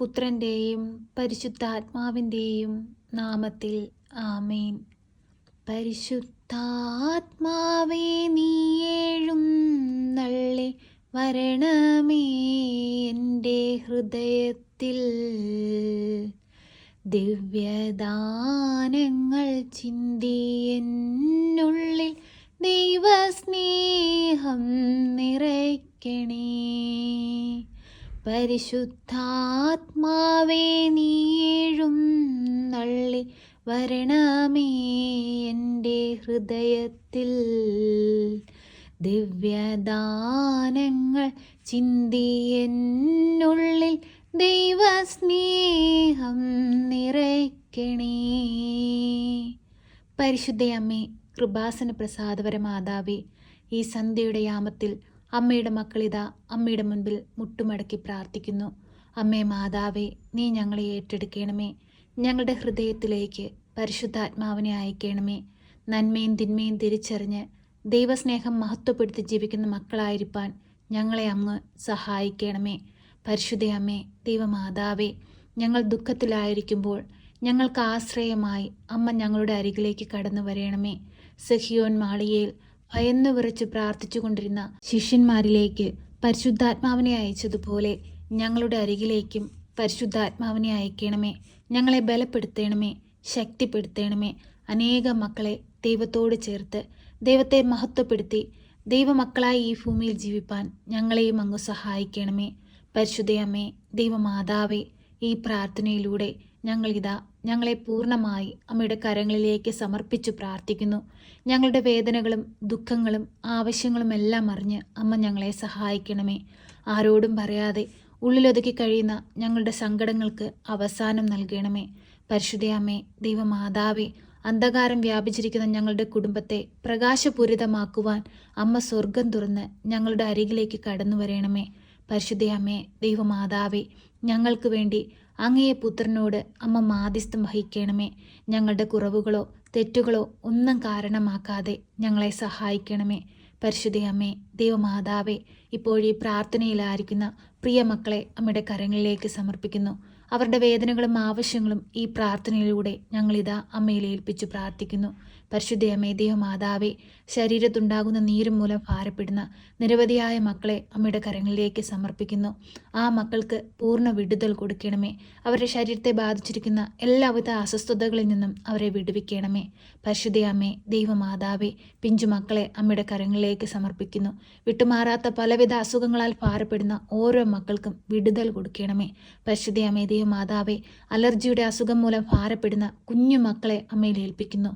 പുത്രന്റെയും പരിശുദ്ധാത്മാവിന്റെയും നാമത്തിൽ ആമേൻ. പരിശുദ്ധാത്മാവേ നീ നള്ളി വരണമേ എന്റെ ഹൃദയത്തിൽ. ദിവ്യദാനങ്ങൾ ചിന്തി എന്നുള്ളിൽ ദൈവസ്നേഹം നിറയ്ക്കണേ. പരിശുദ്ധാത്മാവേ നീഴും നള്ളി വരണമേ എന്റെ ഹൃദയത്തിൽ. ദിവ്യദാനങ്ങൾ ചിന്തി എന്നുള്ളിൽ ദൈവസ്നേഹം നിറയ്ക്കണേ. പരിശുദ്ധയമ്മേ കൃപാസന പ്രസാദപര മാതാവേ ഈ സന്ധ്യയുടെ യാമത്തിൽ അമ്മയുടെ മക്കളിതാ അമ്മയുടെ മുൻപിൽ മുട്ടുമടക്കി പ്രാർത്ഥിക്കുന്നു. അമ്മേ മാതാവേ നീ ഞങ്ങളെ ഏറ്റെടുക്കണമേ. ഞങ്ങളുടെ ഹൃദയത്തിലേക്ക് പരിശുദ്ധാത്മാവിനെ അയക്കണമേ. നന്മയും തിന്മയും തിരിച്ചറിഞ്ഞ് ദൈവസ്നേഹം മഹത്വപ്പെടുത്തി ജീവിക്കുന്ന മക്കളായിരിക്കാൻ ഞങ്ങളെ അങ്ങ് സഹായിക്കണമേ. പരിശുദ്ധ അമ്മേ ദൈവമാതാവേ ഞങ്ങൾ ദുഃഖത്തിലായിരിക്കുമ്പോൾ ഞങ്ങൾക്ക് ആശ്രയമായി അമ്മ ഞങ്ങളുടെ അരികിലേക്ക് കടന്നു വരയണമേ സഹിയോൻ മാളികയിൽ ഭയന്നു വിറച്ച് പ്രാർത്ഥിച്ചുകൊണ്ടിരുന്ന ശിഷ്യന്മാരിലേക്ക് പരിശുദ്ധാത്മാവിനെ അയച്ചതുപോലെ ഞങ്ങളുടെ അരികിലേക്കും പരിശുദ്ധാത്മാവിനെ അയക്കണമേ. ഞങ്ങളെ ബലപ്പെടുത്തണമേ ശക്തിപ്പെടുത്തണമേ. അനേക മക്കളെ ദൈവത്തോട് ചേർത്ത് ദൈവത്തെ മഹത്വപ്പെടുത്തി ദൈവമക്കളായി ഈ ഭൂമിയിൽ ജീവിപ്പാൻ ഞങ്ങളെയും അങ്ങ് സഹായിക്കണമേ. പരിശുദ്ധയമ്മേ ദൈവമാതാവേ ഈ പ്രാർത്ഥനയിലൂടെ ഞങ്ങളിതാ ഞങ്ങളെ പൂർണമായി അമ്മയുടെ കരങ്ങളിലേക്ക് സമർപ്പിച്ചു പ്രാർത്ഥിക്കുന്നു. ഞങ്ങളുടെ വേദനകളും ദുഃഖങ്ങളും ആവശ്യങ്ങളും എല്ലാം അറിഞ്ഞ് അമ്മ ഞങ്ങളെ സഹായിക്കണമേ. ആരോടും പറയാതെ ഉള്ളിലൊതുക്കി കഴിയുന്ന ഞങ്ങളുടെ സങ്കടങ്ങൾക്ക് അവസാനം നൽകണമേ. പരിശുദ്ധയമ്മേ ദൈവമാതാവേ അന്ധകാരം വ്യാപിച്ചിരിക്കുന്ന ഞങ്ങളുടെ കുടുംബത്തെ പ്രകാശപൂരിതമാക്കുവാൻ അമ്മ സ്വർഗം തുറന്ന് ഞങ്ങളുടെ അരികിലേക്ക് കടന്നു വരണമേ പരിശുദ്ധയമ്മേ ദൈവമാതാവേ ഞങ്ങൾക്ക് വേണ്ടി അങ്ങയെ പുത്രനോട് അമ്മ മാധ്യസ്ഥം വഹിക്കണമേ. ഞങ്ങളുടെ കുറവുകളോ തെറ്റുകളോ ഒന്നും കാരണമാക്കാതെ ഞങ്ങളെ സഹായിക്കണമേ. പരിശുദ്ധയമ്മേ ദൈവമാതാവേ ഇപ്പോഴീ പ്രാർത്ഥനയിലായിരിക്കുന്ന പ്രിയ മക്കളെ അമ്മയുടെ കരങ്ങളിലേക്ക് സമർപ്പിക്കുന്നു. അവരുടെ വേദനകളും ആവശ്യങ്ങളും ഈ പ്രാർത്ഥനയിലൂടെ ഞങ്ങളിതാ അമ്മയിൽ ഏൽപ്പിച്ചു പ്രാർത്ഥിക്കുന്നു. പരിശുദ്ധയമ്മേ ദൈവമാതാവേ ശരീരത്തുണ്ടാകുന്ന നീരും മൂലം ഭാരപ്പെടുന്ന നിരവധിയായ മക്കളെ അമ്മയുടെ കരങ്ങളിലേക്ക് സമർപ്പിക്കുന്നു. ആ മക്കൾക്ക് പൂർണ വിടുതൽ കൊടുക്കണമേ. അവരുടെ ശരീരത്തെ ബാധിച്ചിരിക്കുന്ന എല്ലാവിധ അസ്വസ്ഥതകളിൽ നിന്നും അവരെ വിടുവിക്കണമേ. പരിശുദ്ധയമ്മേ പിഞ്ചു മക്കളെ അമ്മയുടെ കരങ്ങളിലേക്ക് സമർപ്പിക്കുന്നു. വിട്ടുമാറാത്ത പലവിധ അസുഖങ്ങളാൽ ഭാരപ്പെടുന്ന ഓരോ മക്കൾക്കും വിടുതൽ കൊടുക്കണമേ. പരിശുദ്ധയമ്മേ ദൈവമാതാവേ അലർജിയുടെ അസുഖം മൂലം ഭാരപ്പെടുന്ന കുഞ്ഞു മക്കളെ അമ്മയിൽ ഏൽപ്പിക്കുന്നു.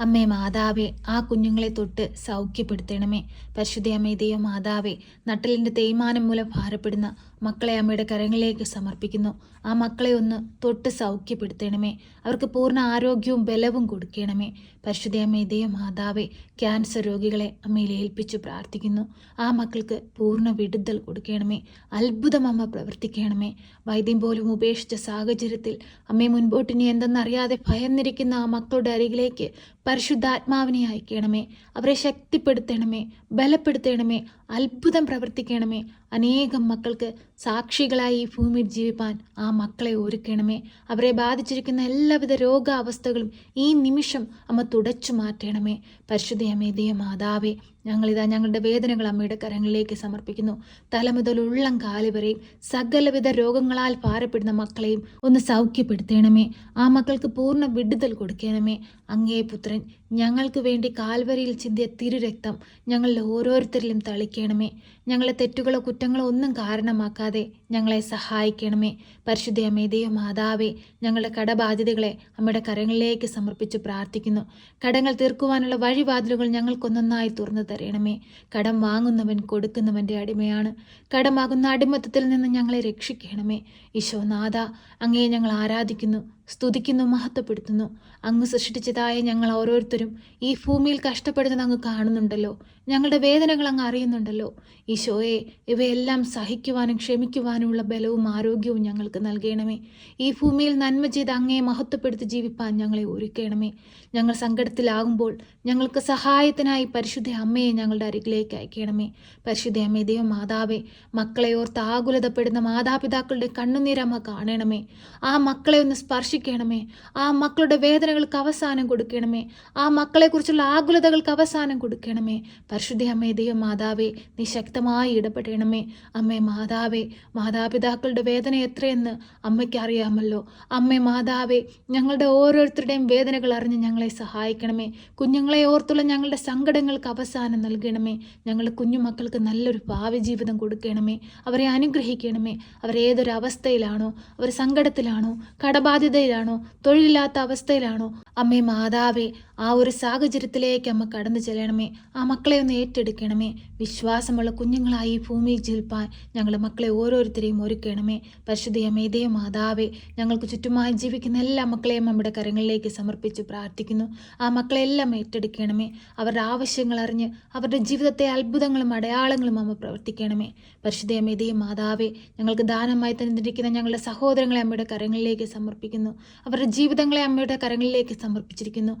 അമ്മേ മാതാവേ ആ കുഞ്ഞുങ്ങളെ തൊട്ട് സൗഖ്യപ്പെടുത്തണമേ. പരിശുദ്ധ അമ്മേ ദൈവ മാതാവേ നട്ടലിന്റെ തേയ്മാനം മൂലം ഭാരപ്പെടുന്ന മക്കളെ അമ്മയുടെ കരങ്ങളിലേക്ക് സമർപ്പിക്കുന്നു. ആ മക്കളെ ഒന്ന് തൊട്ട് സൗഖ്യപ്പെടുത്തണമേ. അവർക്ക് പൂർണ ആരോഗ്യവും ബലവും കൊടുക്കണമേ. പരിശുദ്ധ അമ്മേ ദൈവ മാതാവേ ക്യാൻസർ രോഗികളെ അമ്മയിൽ ഏൽപ്പിച്ചു പ്രാർത്ഥിക്കുന്നു. ആ മക്കൾക്ക് പൂർണ വിടുതൽ കൊടുക്കണമേ. അത്ഭുതം അമ്മ പ്രവർത്തിക്കണമേ. വൈദ്യം പോലും ഉപേക്ഷിച്ച സാഹചര്യത്തിൽ അമ്മയെ മുൻപോട്ടിനി എന്തെന്നറിയാതെ ഭയന്നിരിക്കുന്ന ആ മക്കളുടെ അരികിലേക്ക് പരിശുദ്ധാത്മാവിനെ അയക്കണമേ. അവരെ ശക്തിപ്പെടുത്തണമേ. ബലപ്പെടുത്തണമേ. അത്ഭുതം പ്രവർത്തിക്കണമേ. അനേകം മക്കൾക്ക് സാക്ഷികളായി ഈ ഭൂമിയിൽ ജീവിപ്പാൻ ആ മക്കളെ ഒരുക്കണമേ. അവരെ ബാധിച്ചിരിക്കുന്ന എല്ലാവിധ രോഗാവസ്ഥകളും ഈ നിമിഷം അമ്മ തുടച്ചു മാറ്റണമേ. പരിശുദ്ധയമേ ദയ മാതാവേ ഞങ്ങളിതാ ഞങ്ങളുടെ വേദനകൾ അമ്മയുടെ കരങ്ങളിലേക്ക് സമർപ്പിക്കുന്നു. തലമുതൽ ഉള്ളം കാൽ വരെയും സകലവിധ രോഗങ്ങളാൽ ഭാരപ്പെടുന്ന മക്കളെയും ഒന്ന് സൗഖ്യപ്പെടുത്തണമേ. ആ മക്കൾക്ക് പൂർണ വിടുതൽ കൊടുക്കണമേ. അങ്ങേ പുത്രൻ ഞങ്ങൾക്ക് വേണ്ടി കാൽവരിയിൽ ചിന്തിയ തിരുരക്തം ഞങ്ങളിൽ ഓരോരുത്തരിലും തളിക്കണമേ. ഞങ്ങളെ തെറ്റുകളോ കുറ്റങ്ങളോ ഒന്നും കാരണമാക്കാതെ ഞങ്ങളെ സഹായിക്കണമേ. പരിശുദ്ധ അമ്മേ ദൈവ മാതാവേ ഞങ്ങളുടെ കടബാധ്യതകളെ അമ്മയുടെ കരങ്ങളിലേക്ക് സമർപ്പിച്ച് പ്രാർത്ഥിക്കുന്നു. കടങ്ങൾ തീർക്കുവാനുള്ള വഴിവാതിലുകൾ ഞങ്ങൾക്കൊന്നൊന്നായി തുറന്നു തരണമേ. കടം വാങ്ങുന്നവൻ കൊടുക്കുന്നവന്റെ അടിമയാണ്. കടമാകുന്ന അടിമത്തത്തിൽ നിന്ന് ഞങ്ങളെ രക്ഷിക്കണമേ. ഈശോനാഥ അങ്ങയെ ഞങ്ങൾ ആരാധിക്കുന്നു. സ്തുതിക്കുന്നു മഹത്വപ്പെടുത്തുന്നു. അങ്ങ് സൃഷ്ടിച്ചതായ ഞങ്ങൾ ഓരോരുത്തരും ഈ ഭൂമിയിൽ കഷ്ടപ്പെടുന്നത് അങ്ങ് കാണുന്നുണ്ടല്ലോ. ഞങ്ങളുടെ വേദനകൾ അങ്ങ് അറിയുന്നുണ്ടല്ലോ. ഈശോയെ ഇവയെല്ലാം സഹിക്കുവാനും ക്ഷമിക്കുവാനുമുള്ള ബലവും ആരോഗ്യവും ഞങ്ങൾക്ക് നൽകണമേ. ഈ ഭൂമിയിൽ നന്മ ചെയ്ത് അങ്ങയെ മഹത്വപ്പെടുത്തി ജീവിപ്പാൻ ഞങ്ങളെ ഒരുക്കണമേ. ഞങ്ങൾ സങ്കടത്തിലാകുമ്പോൾ ഞങ്ങൾക്ക് സഹായത്തിനായി പരിശുദ്ധ അമ്മയെ ഞങ്ങളുടെ അരികിലേക്ക് അയക്കണമേ. പരിശുദ്ധ അമ്മേ ദൈവം മാതാവേ മക്കളെ ഓർത്ത് ആകുലതപ്പെടുന്ന മാതാപിതാക്കളുടെ കണ്ണുനീരമ്മ കാണണമേ. ആ മക്കളെ ഒന്ന് സ്പർശിക്കണമേ ആ മക്കളുടെ വേദനകൾക്ക് അവസാനം കൊടുക്കണമേ. ആ മക്കളെക്കുറിച്ചുള്ള ആകുലതകൾക്ക് അവസാനം കൊടുക്കണമേ. പരിശുദ്ധി അമ്മേ ദൈവം മാതാവേ നീ ശക്തമായി ഇടപെടണമേ. അമ്മേ മാതാവേ മാതാപിതാക്കളുടെ വേദന എത്രയെന്ന് അമ്മയ്ക്ക് അറിയാമല്ലോ. അമ്മേ മാതാവേ ഞങ്ങളുടെ ഓരോരുത്തരുടെയും വേദനകൾ അറിഞ്ഞ് ഞങ്ങളെ സഹായിക്കണമേ. കുഞ്ഞുങ്ങളെ ഓർത്തുള്ള ഞങ്ങളുടെ സങ്കടങ്ങൾക്ക് അവസാനം നൽകണമേ. ഞങ്ങളുടെ കുഞ്ഞുമക്കൾക്ക് നല്ലൊരു ഭാവി ജീവിതം കൊടുക്കണമേ. അവരെ അനുഗ്രഹിക്കണമേ. അവരേതൊരു അവസ്ഥയിലാണോ അവർ സങ്കടത്തിലാണോ കടബാധ്യതയിലാണോ തൊഴിലില്ലാത്ത അവസ്ഥയിലാണോ? അമ്മേ മാതാവേ ആ ഒരു സാഹചര്യത്തിലേക്ക് അമ്മ കടന്നു ചെല്ലണമേ. ആ മക്കളെ ഒന്ന് ഏറ്റെടുക്കണമേ. വിശ്വാസമുള്ള കുഞ്ഞുങ്ങളായി ഈ ഭൂമിയിൽ ജീവിപ്പാൻ ഞങ്ങളുടെ മക്കളെ ഓരോരുത്തരെയും ഒരുക്കണമേ. പരിശുദ്ധയമ്മേ ദേ മാതാവേ ഞങ്ങൾക്ക് ചുറ്റുമായി ജീവിക്കുന്ന എല്ലാ മക്കളെയും നമ്മുടെ കരങ്ങളിലേക്ക് സമർപ്പിച്ച് പ്രാർത്ഥിക്കുന്നു. ആ മക്കളെല്ലാം ഏറ്റെടുക്കണമേ. അവരുടെ ആവശ്യങ്ങൾ അറിഞ്ഞ് അവരുടെ ജീവിതത്തെ അത്ഭുതങ്ങളും അടയാളങ്ങളും അമ്മ പ്രവർത്തിക്കണമേ. പരിശുദ്ധയമ്മേ ദേ മാതാവേ ഞങ്ങൾക്ക് ദാനമായി തന്നിരിക്കുന്ന ഞങ്ങളുടെ സഹോദരങ്ങളെ അമ്മയുടെ കരങ്ങളിലേക്ക് സമർപ്പിക്കുന്നു. അവരുടെ ജീവിതങ്ങളെ അമ്മയുടെ കരങ്ങളിലേക്ക് സമർപ്പിച്ചിരിക്കുന്നു.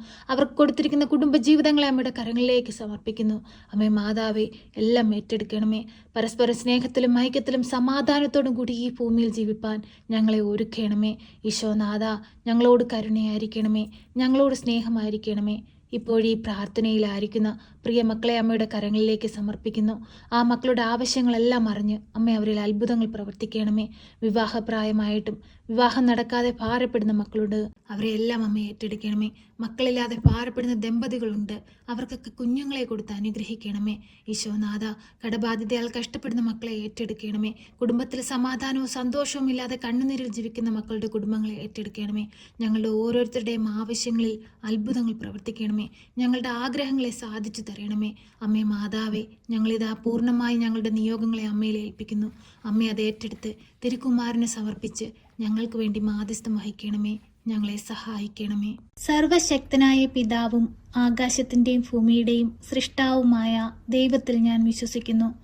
അവർക്ക് കൊടുത്തിരിക്കുന്ന കുടുംബജീവിതങ്ങളെ അമ്മയുടെ കരങ്ങളിലേക്ക് സമർപ്പിക്കുന്നു. അമ്മേ മാതാവേ എല്ലാം ഏറ്റെടുക്കണമേ. പരസ്പര സ്നേഹത്തിലും ഐക്യത്തിലും സമാധാനത്തോടും കൂടി ഈ ഭൂമിയിൽ ജീവിപ്പാൻ ഞങ്ങളെ ഒരുക്കണമേ. ഈശോനാഥ ഞങ്ങളോട് കരുണയായിരിക്കണമേ. ഞങ്ങളോട് സ്നേഹമായിരിക്കണമേ. ഇപ്പോഴീ പ്രാർത്ഥനയിലായിരിക്കുന്ന പ്രിയ മക്കളെ അമ്മയുടെ കരങ്ങളിലേക്ക് സമർപ്പിക്കുന്നു. ആ മക്കളുടെ ആവശ്യങ്ങളെല്ലാം അറിഞ്ഞ് അമ്മ അവരിൽ അത്ഭുതങ്ങൾ പ്രവർത്തിക്കണമേ. വിവാഹപ്രായമായിട്ടും വിവാഹം നടക്കാതെ ഭാരപ്പെടുന്ന മക്കളുണ്ട് അവരെ എല്ലാം അമ്മ ഏറ്റെടുക്കണമേ. മക്കളില്ലാതെ ഭാരപ്പെടുന്ന ദമ്പതികളുണ്ട്. അവർക്കൊക്കെ കുഞ്ഞുങ്ങളെ കൊടുത്ത് അനുഗ്രഹിക്കണമേ. ഈശോനാഥ കടബാധിതയാൽ കഷ്ടപ്പെടുന്ന മക്കളെ ഏറ്റെടുക്കണമേ. കുടുംബത്തിൽ സമാധാനവും സന്തോഷവും ഇല്ലാതെ കണ്ണുനീരിൽ ജീവിക്കുന്ന മക്കളുടെ കുടുംബങ്ങളെ ഏറ്റെടുക്കണമേ. ഞങ്ങളുടെ ഓരോരുത്തരുടെയും ആവശ്യങ്ങളിൽ അത്ഭുതങ്ങൾ പ്രവർത്തിക്കണമേ. ഞങ്ങളുടെ ആഗ്രഹങ്ങളെ സാധിച്ചു തരണമേ അമ്മേ മാതാവേ ഞങ്ങളിതാ പൂർണമായി ഞങ്ങളുടെ നിയോഗങ്ങളെ അമ്മയിൽ ഏൽപ്പിക്കുന്നു. അമ്മ അത് ഏറ്റെടുത്ത് തിരുക്കുമാരനെ സമർപ്പിച്ച് ഞങ്ങൾക്ക് വേണ്ടി മാധ്യസ്ഥം വഹിക്കണമേ. ഞങ്ങളെ സഹായിക്കണമേ. സർവശക്തനായ പിതാവും ആകാശത്തിന്റെയും ഭൂമിയുടെയും സൃഷ്ടാവുമായ ദൈവത്തിൽ ഞാൻ വിശ്വസിക്കുന്നു.